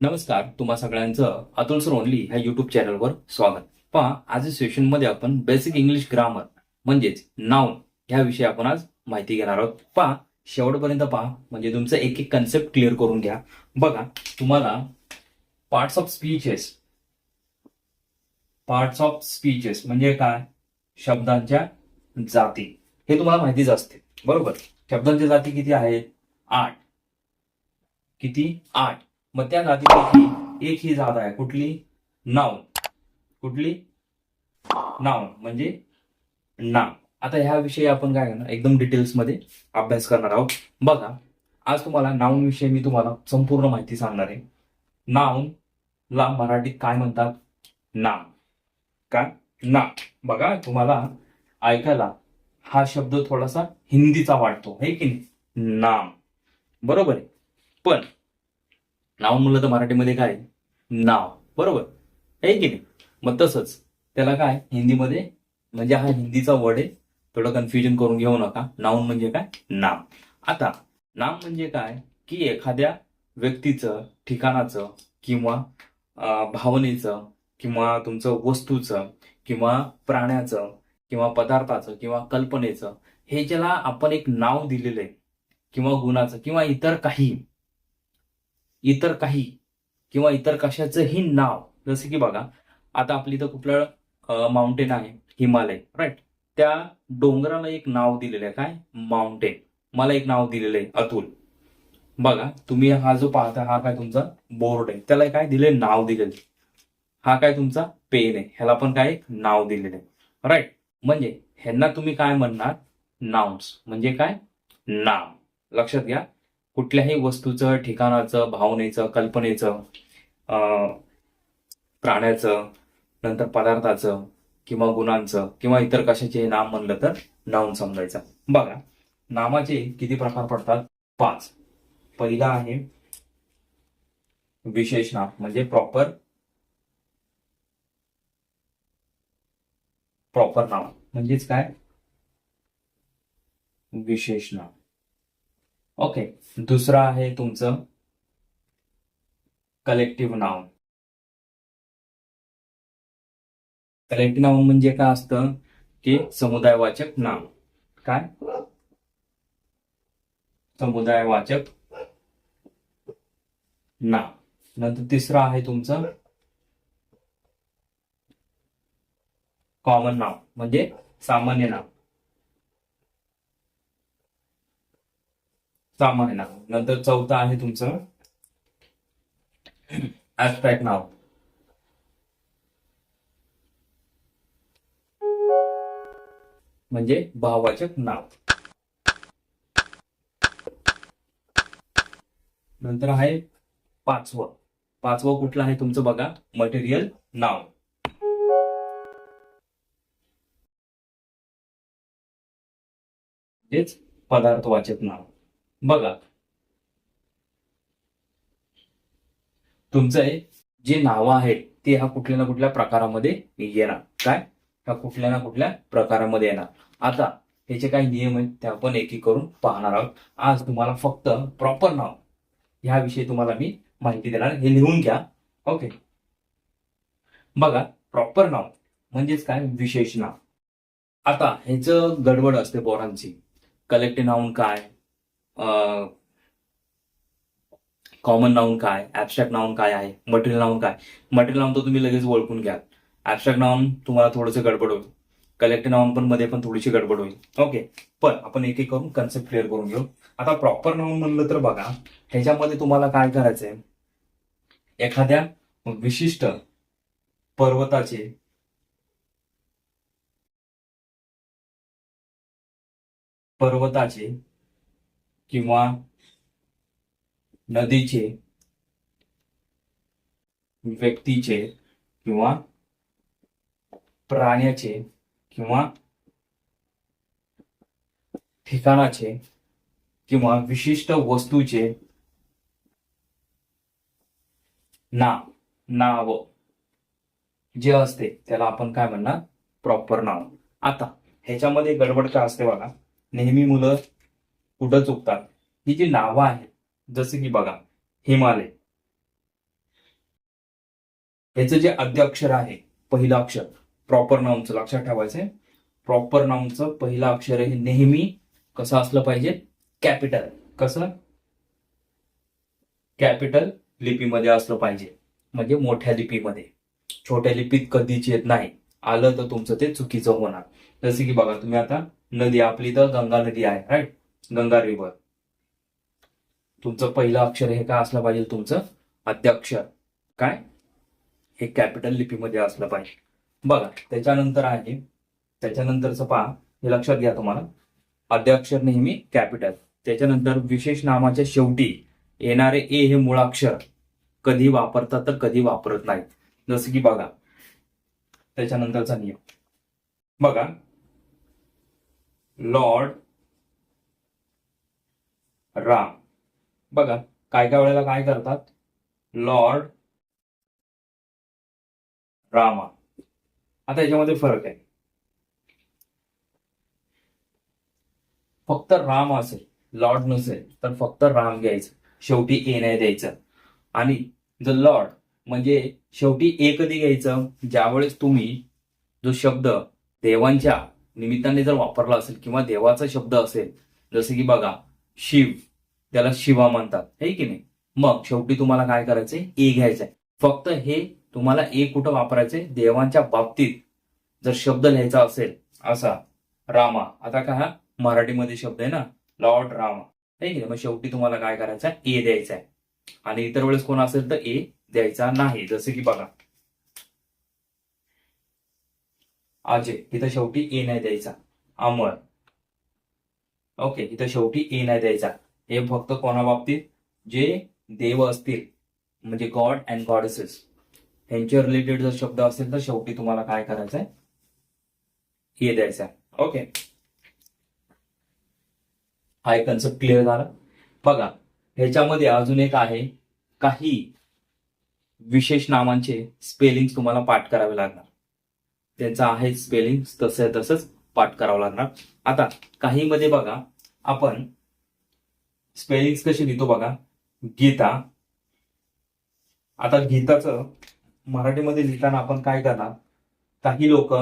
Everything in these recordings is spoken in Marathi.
नमस्कार तुम्हा सगळ्यांचं अतुल सर ओनली ह्या युट्यूब चॅनलवर स्वागत. पहा आज सेशनमध्ये आपण बेसिक इंग्लिश ग्रामर म्हणजेच नाऊन ह्या विषयी आपण आज माहिती घेणार आहोत. पहा शेवटपर्यंत पहा म्हणजे तुमचं एक एक कन्सेप्ट क्लिअर करून घ्या. बघा तुम्हाला parts of speeches parts of speeches म्हणजे काय? शब्दांच्या जाती. हे तुम्हाला माहितीच असते. बरोबर? शब्दांच्या जाती किती आहेत? आठ. किती? आठ. मग त्या जातीपैकी एक ही जात आहे. कुठली? नाव. कुठली? नाव. म्हणजे नाम. आता ह्या विषयी आपण काय करणार? एकदम डिटेल्समध्ये अभ्यास करणार आहोत. बघा आज तुम्हाला नाऊन विषयी मी तुम्हाला संपूर्ण माहिती सांगणार आहे. नाऊन ला मराठीत काय म्हणतात? नाम. काय ना बघा तुम्हाला ऐकायला हा शब्द थोडासा हिंदीचा वाटतो. हे की नाही? नाम. बरोबर आहे. पण नाव म्हणलं तर मराठीमध्ये काय? नाव. बरोबर? आहे की नाही? मग तसंच त्याला काय? हिंदीमध्ये म्हणजे हा हिंदीचा वर्ड आहे. थोडं कन्फ्युजन करून घेऊ नका. नाऊन म्हणजे काय? नाम. आता नाम म्हणजे काय? की एखाद्या व्यक्तीचं ठिकाणाचं किंवा भावनेचं किंवा तुमचं वस्तूचं किंवा प्राण्याचं किंवा पदार्थाचं किंवा कल्पनेचं हे ज्याला आपण एक नाव दिलेलं आहे किंवा गुणाचं किंवा इतर काही इतर काही किंवा इतर कशाचंही नाव जसं की बघा आता आपली इथं कुठलं माउंटेन आहे हिमालय राईट त्या डोंगराला एक नाव दिलेलं आहे काय? माउंटेन मला एक नाव दिलेलं आहे अतुल. बघा तुम्ही हा जो पाहता हा काय तुमचा बोर्ड आहे. त्याला काय दिले नाव दिलेलं हा काय तुमचा पेन आहे. ह्याला पण काय एक नाव दिलेलं आहे. राईट म्हणजे ह्यांना तुम्ही काय म्हणणार? नाउन्स म्हणजे काय? नाम. लक्षात घ्या. कुठल्याही वस्तूचं ठिकाणाचं भावनेचं कल्पनेचं अं, प्राण्याचं नंतर पदार्थाचं किंवा गुणांचं किंवा इतर कशाचे नाम म्हणलं तर नाऊन समजायचं. बघा नामाचे किती प्रकार पडतात? पाच. पहिला आहे विशेष नाम म्हणजे प्रॉपर प्रॉपर नाम. म्हणजेच काय? विशेष नाव ओके. दुसरं आहे तुमचं कलेक्टिव्ह नाव कलेक्टिव्ह नाव म्हणजे काय असतं? की समुदायवाचक नाव काय? समुदायवाचक नाव नंतर तिसरं आहे तुमचं कॉमन नाव म्हणजे सामान्य नाव सामान्य नाव नंतर चौथं आहे तुमचं ऍबस्ट्रॅक्ट नाव. म्हणजे भाववाचक नाव. नंतर आहे पाचवं. पाचवं कुठलं आहे तुमचं बघा? मटेरियल नाव. तेच पदार्थवाचक नाव. बघा. तुमचं जे नावं आहेत ते हा कुठल्या ना कुठल्या प्रकारामध्ये येणार. काय? ह्या कुठल्या ना कुठल्या प्रकारामध्ये येणार. आता ह्याचे काही नियम आहेत ते आपण एक एक करून पाहणार आहोत. आज तुम्हाला फक्त प्रॉपर नाव ह्याविषयी तुम्हाला मी माहिती देणार हे लिहून घ्या. ओके बघा प्रॉपर नाव म्हणजेच काय? विशेष नाव. आता ह्याचं गडबड असते पोरांची. कलेक्टिव्ह नाऊन काय? कॉमन नाऊन काय? ऍबस्ट्रॅक्ट नाऊन काय आहे? मटेरियल नाऊन काय? मटेरियल नाऊन तर तुम्ही लगेच ओळखून घ्या ऍबस्ट्रॅक्ट नाऊन तुम्हाला थोडंसं गडबड होईल. कलेक्टिव्ह नाऊन पण मध्ये पण थोडीशी गडबड होईल. ओके पण आपण एक एक करून कन्सेप्ट क्लिअर करून घेऊ. आता प्रॉपर नाऊन म्हणलं तर बघा ह्याच्यामध्ये तुम्हाला काय करायचंय? एखाद्या विशिष्ट पर्वताचे पर्वताचे किंवा नदीचे व्यक्तीचे किंवा प्राण्याचे किंवा ठिकाणाचे किंवा विशिष्ट वस्तूचे नाव नाव जे असते त्याला आपण काय म्हणणार? प्रॉपर नाव. आता ह्याच्यामध्ये गडबड का असते बघा? नेहमी मुलं कुठं चुकतात? ही जी नावं आहेत जसे की बघा हिमालय. ह्याचं जे अध्यक्षर आहे पहिलं अक्षर प्रॉपर नाऊनचं लक्षात ठेवायचंय. प्रॉपर नाऊनचं पहिलं अक्षर हे नेहमी कसं असलं पाहिजे? कॅपिटल कसं? कॅपिटल लिपीमध्ये असलं पाहिजे. म्हणजे मोठ्या लिपीमध्ये. छोट्या लिपीत कधीच येत नाही. आलं तर तुमचं ते चुकीचं होणार. जसं की बघा तुम्ही आता नदी आपली तर गंगा नदी आहे राईट गंगा रिव्हर तुमचं पहिलं अक्षर हे काय असलं पाहिजे? तुमचं अध्यक्षर. काय? हे कॅपिटल लिपीमध्ये असलं पाहिजे. बघा त्याच्यानंतर आहे त्याच्यानंतरचं पहा हे लक्षात घ्या तुम्हाला. अध्यक्षर नेहमी कॅपिटल त्याच्यानंतर विशेष नामाच्या शेवटी येणारे ए हे मुळाक्षर कधी वापरतात तर कधी वापरत नाहीत. जसं की बघा त्याच्यानंतरचा नियम. बघा. लॉर्ड राम. बघा काय काय वेळेला काय करतात? लॉर्ड रामा. आता याच्यामध्ये फरक आहे. फक्त राम असेल लॉर्ड नसेल तर फक्त राम घ्यायचं. शेवटी ए नाही द्यायचं. आणि द लॉर्ड म्हणजे शेवटी ए कधी घ्यायचं? ज्यावेळेस तुम्ही जो शब्द देवांच्या निमित्ताने जर वापरला असेल किंवा देवाचा शब्द असेल जसे की बघा शिव. त्याला शिवा म्हणतात. हे की नाही? मग शेवटी तुम्हाला काय करायचंय? ए घ्यायचंय. फक्त हे तुम्हाला ए कुठं वापरायचंय? देवांच्या बाबतीत. जर शब्द लिहायचा असेल असा रामा. आता का हा मराठीमध्ये शब्द आहे ना? लॉर्ड रामा. हे की नाही? मग शेवटी तुम्हाला काय करायचं ए द्यायचा आहे आणि इतर वेळेस कोण असेल तर ए द्यायचा नाही. जसे की बघा. अजय. इथं शेवटी ए नाही द्यायचा. अमर. ओके इथं शेवटी ए नाही द्यायचा. हे फक्त कोणाबाबतीत? जे देव असतील म्हणजे गॉड अँड गॉडेसेस यांच्या रिलेटेड जर शब्द असेल तर शेवटी तुम्हाला काय करायचं आहे ए द्यायचा. आहे ओके. हा एक कन्सेप्ट क्लिअर झाला? बघा ह्याच्यामध्ये अजून एक आहे काही विशेष नामांचे स्पेलिंग तुम्हाला पाठ करावे लागणार. त्यांचं आहे स्पेलिंग तसं तसंच पाठ करावं लागणार. आता काही मध्ये बघा आपण स्पेलिंग कशी लिहितो बघा. गीता. आता गीताचं मराठीमध्ये लिहिताना आपण काय करणार? काही लोक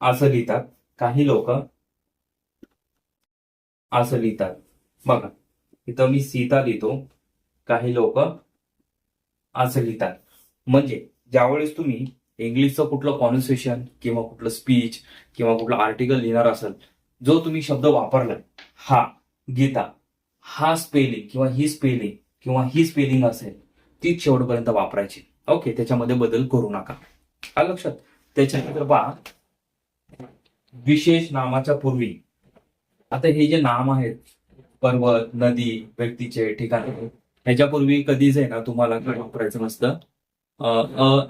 असं लिहितात. काही लोक असं लिहितात. बघा इथं मी सीता लिहितो. काही लोक असं लिहितात. म्हणजे ज्यावेळेस तुम्ही इंग्लिशचं कुठलं कॉन्व्हर्सेशन किंवा कुठलं स्पीच किंवा कुठलं आर्टिकल लिहिणार असेल जो तुम्ही शब्द वापरलाय हा गीता हा स्पेलिंग किंवा ही स्पेलिंग किंवा ही स्पेलिंग असेल तीच शेवटपर्यंत वापरायची. ओके त्याच्यामध्ये बदल करू नका. आलं लक्षात. त्याच्यानंतर पहा विशेष नामाच्या पूर्वी. आता हे जे नाम आहेत पर्वत नदी व्यक्तीचे ठिकाण ह्याच्यापूर्वी कधीच आहे ना तुम्हाला वापरायचं नसतं. अ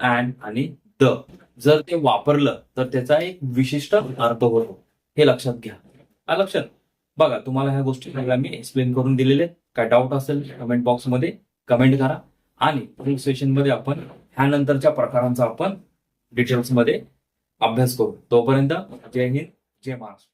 अँड आणि द जर ते वापरलं तर त्याचा एक विशिष्ट अर्थ होतो. हे लक्षात घ्या. लक्षात. बघा तुम्हाला ह्या गोष्टी सगळ्या मी एक्सप्लेन करून दिलेले काय डाऊट असेल कमेंट बॉक्समध्ये कमेंट करा. आणि पुढील सेशनमध्ये आपण ह्यानंतरच्या प्रकारांचा आपण डिटेल्समध्ये अभ्यास करू. तोपर्यंत जय हिंद जय महाराष्ट्र.